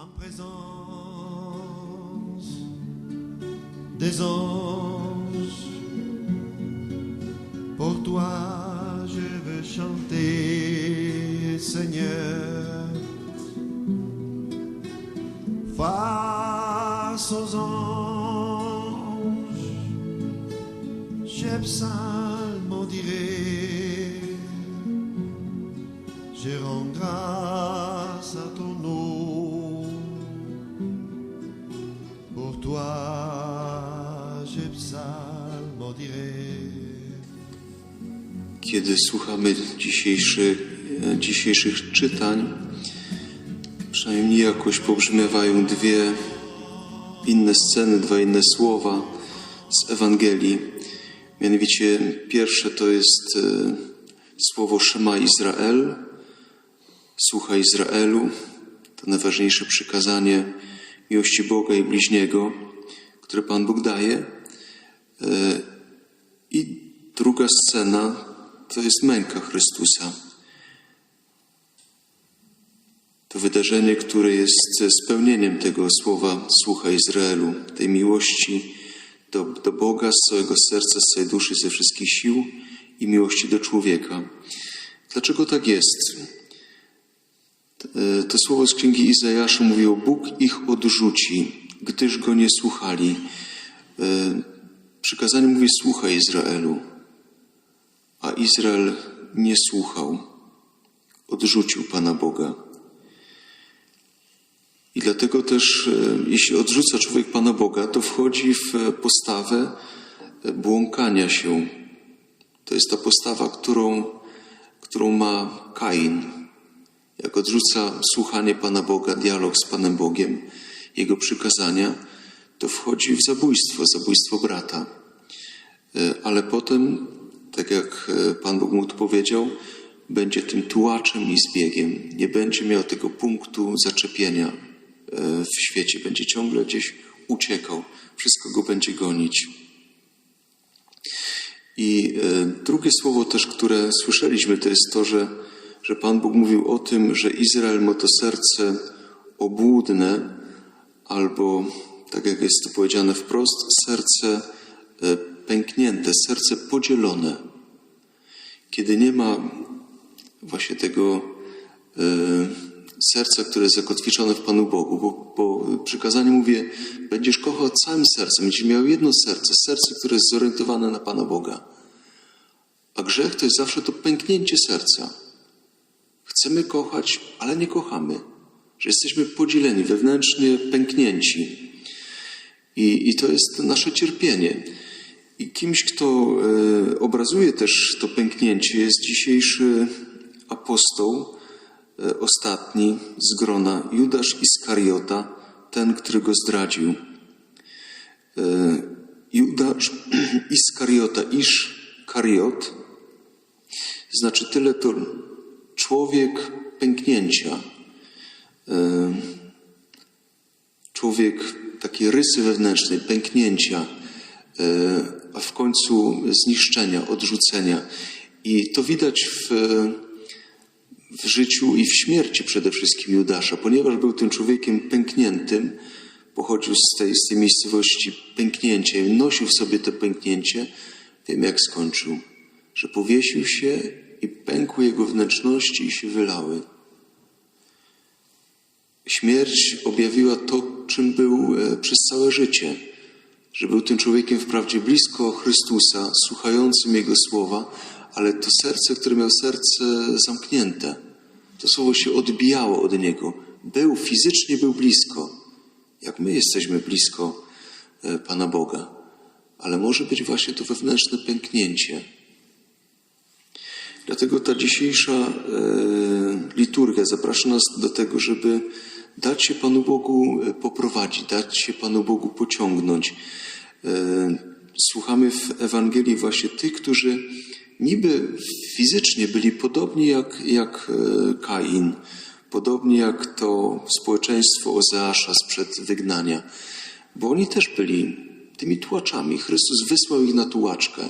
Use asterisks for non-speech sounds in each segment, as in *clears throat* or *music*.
en présence des anges. Pour toi, je veux chanter, Seigneur, face aux anges. Je psalmodierai, je rends grâce Kiedy słuchamy dzisiejszych, e, dzisiejszych czytań, przynajmniej jakoś pobrzmiewają dwie inne sceny, dwa inne słowa z Ewangelii. Mianowicie pierwsze to jest e, słowo Szema Izrael, słuchaj Izraelu, to najważniejsze przykazanie miłości Boga i bliźniego, które Pan Bóg daje. E, I druga scena to jest męka Chrystusa. To wydarzenie, które jest spełnieniem tego słowa Słucha Izraelu, tej miłości do, do Boga z całego serca, z całej duszy, ze wszystkich sił i miłości do człowieka. Dlaczego tak jest? To słowo z księgi Izajasza mówiło: Bóg ich odrzuci, gdyż go nie słuchali. Przykazanie mówi: Słuchaj Izraelu. A Izrael nie słuchał, odrzucił Pana Boga. I dlatego też, e, jeśli odrzuca człowiek Pana Boga, to wchodzi w e, postawę e, błąkania się. To jest ta postawa, którą, którą ma Kain. Jak odrzuca słuchanie Pana Boga, dialog z Panem Bogiem, Jego przykazania, to wchodzi w zabójstwo, zabójstwo brata. Ale potem, tak jak e, Pan Bóg mu odpowiedział, będzie tym tułaczem i zbiegiem. Nie będzie miał tego punktu zaczepienia e, w świecie. Będzie ciągle gdzieś uciekał. Wszystko go będzie gonić. I e, drugie słowo też, które słyszeliśmy, to jest to, że, że Pan Bóg mówił o tym, że Izrael ma to serce obłudne, albo, tak jak jest to powiedziane wprost, serce pęknięte, serce podzielone. Kiedy nie ma właśnie tego e, serca, które jest zakotwiczone w Panu Bogu, bo, bo przykazanie mówię, będziesz kochał całym sercem, będziesz miał jedno serce, serce, które jest zorientowane na Pana Boga. A grzech to jest zawsze to pęknięcie serca. Chcemy kochać, ale nie kochamy. Że jesteśmy podzieleni, wewnętrznie pęknięci. I, i to jest nasze cierpienie. I kimś, kto e, obrazuje też to pęknięcie, jest dzisiejszy apostoł, e, ostatni z grona, Judasz Iskariota, ten, który go zdradził. E, Judasz *clears throat* Iskariota, Isz Kariot, znaczy tyle to człowiek pęknięcia, człowiek takiej rysy wewnętrznej, pęknięcia, a w końcu zniszczenia, odrzucenia. I to widać w, w życiu i w śmierci przede wszystkim Judasza, ponieważ był tym człowiekiem pękniętym, pochodził z tej, z tej miejscowości pęknięcia i nosił w sobie to pęknięcie, wiem jak skończył, że powiesił się i pękły jego wnętrzności i się wylały. Śmierć objawiła to, czym był e, przez całe życie, że był tym człowiekiem wprawdzie blisko Chrystusa, słuchającym Jego słowa, ale to serce, które miał serce zamknięte, to słowo się odbijało od Niego. Był, fizycznie był blisko, jak my jesteśmy blisko e, Pana Boga, ale może być właśnie to wewnętrzne pęknięcie. Dlatego ta dzisiejsza e, liturgia zaprasza nas do tego, żeby dać się Panu Bogu e, poprowadzić, dać się Panu Bogu pociągnąć. E, Słuchamy w Ewangelii właśnie tych, którzy niby fizycznie byli podobni jak, jak e, Kain, podobni jak to społeczeństwo Ozeasza sprzed wygnania, bo oni też byli tymi tułaczami. Chrystus wysłał ich na tułaczkę.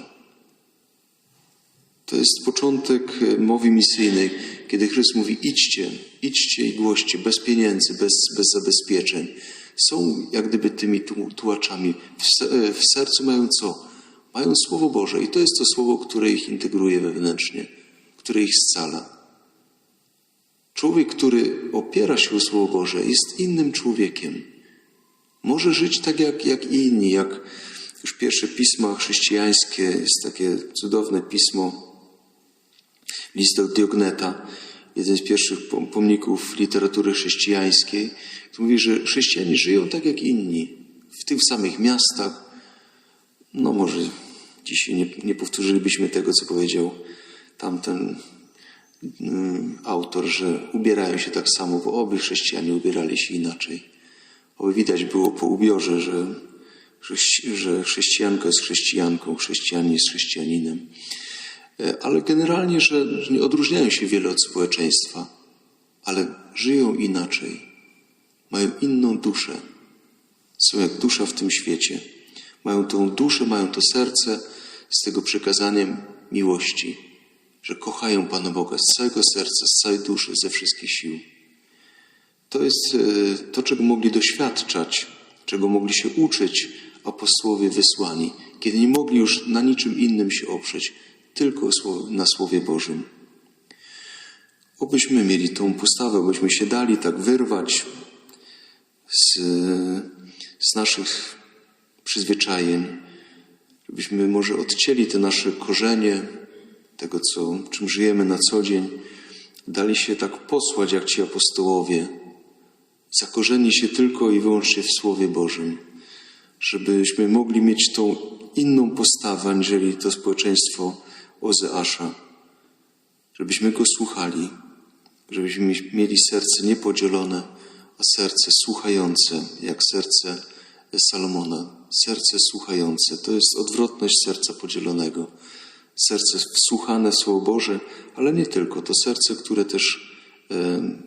To jest początek e, mowy misyjnej, kiedy Chrystus mówi: idźcie, idźcie i głoście bez pieniędzy, bez, bez zabezpieczeń. Są jak gdyby tymi tu- tułaczami. E, w sercu mają co? Mają Słowo Boże i to jest to Słowo, które ich integruje wewnętrznie, które ich scala. Człowiek, który opiera się o Słowo Boże, jest innym człowiekiem. Może żyć tak jak, jak inni, jak już pierwsze pisma chrześcijańskie, jest takie cudowne pismo, list do Diogneta, jeden z pierwszych pom- pomników literatury chrześcijańskiej, który mówi, że chrześcijanie żyją tak jak inni, w tych samych miastach. No może dzisiaj nie, nie powtórzylibyśmy tego, co powiedział tamten mm, autor, że ubierają się tak samo, bo oby chrześcijanie ubierali się inaczej. Oby widać było po ubiorze, że, że, że chrześcijanka jest chrześcijanką, chrześcijanin jest chrześcijaninem. E, Ale generalnie, że, nie odróżniają się wiele od społeczeństwa, ale żyją inaczej. Mają inną duszę. Są jak dusza w tym świecie. Mają tą duszę, mają to serce z tego przekazaniem miłości, że kochają Pana Boga z całego serca, z całej duszy, ze wszystkich sił. To jest e, to, czego mogli doświadczać, czego mogli się uczyć apostołowie wysłani, kiedy nie mogli już na niczym innym się oprzeć, tylko na Słowie Bożym. Obyśmy mieli tą postawę, obyśmy się dali tak wyrwać z, z naszych przyzwyczajeń, żebyśmy może odcięli te nasze korzenie, tego, co, czym żyjemy na co dzień, dali się tak posłać jak ci apostołowie, zakorzeni się tylko i wyłącznie w Słowie Bożym, żebyśmy mogli mieć tą inną postawę, aniżeli to społeczeństwo Ozeasza, żebyśmy go słuchali, żebyśmy mieli serce niepodzielone, a serce słuchające, jak serce Salomona. Serce słuchające to jest odwrotność serca podzielonego. Serce wsłuchane w Słowo Boże, ale nie tylko. To serce, które też em,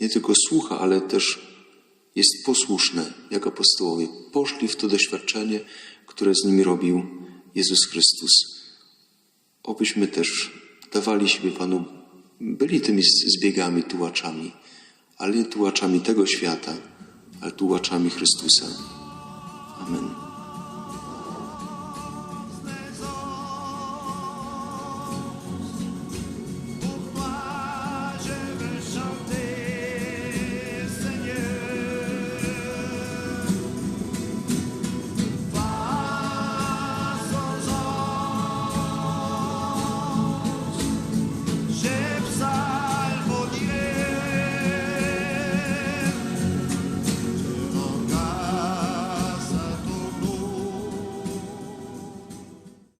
nie tylko słucha, ale też jest posłuszne, jak apostołowie. Poszli w to doświadczenie, które z nimi robił Jezus Chrystus. Obyśmy też dawali siebie Panu, byli tymi zbiegami, tułaczami, ale nie tułaczami tego świata, ale tułaczami Chrystusa. Amen.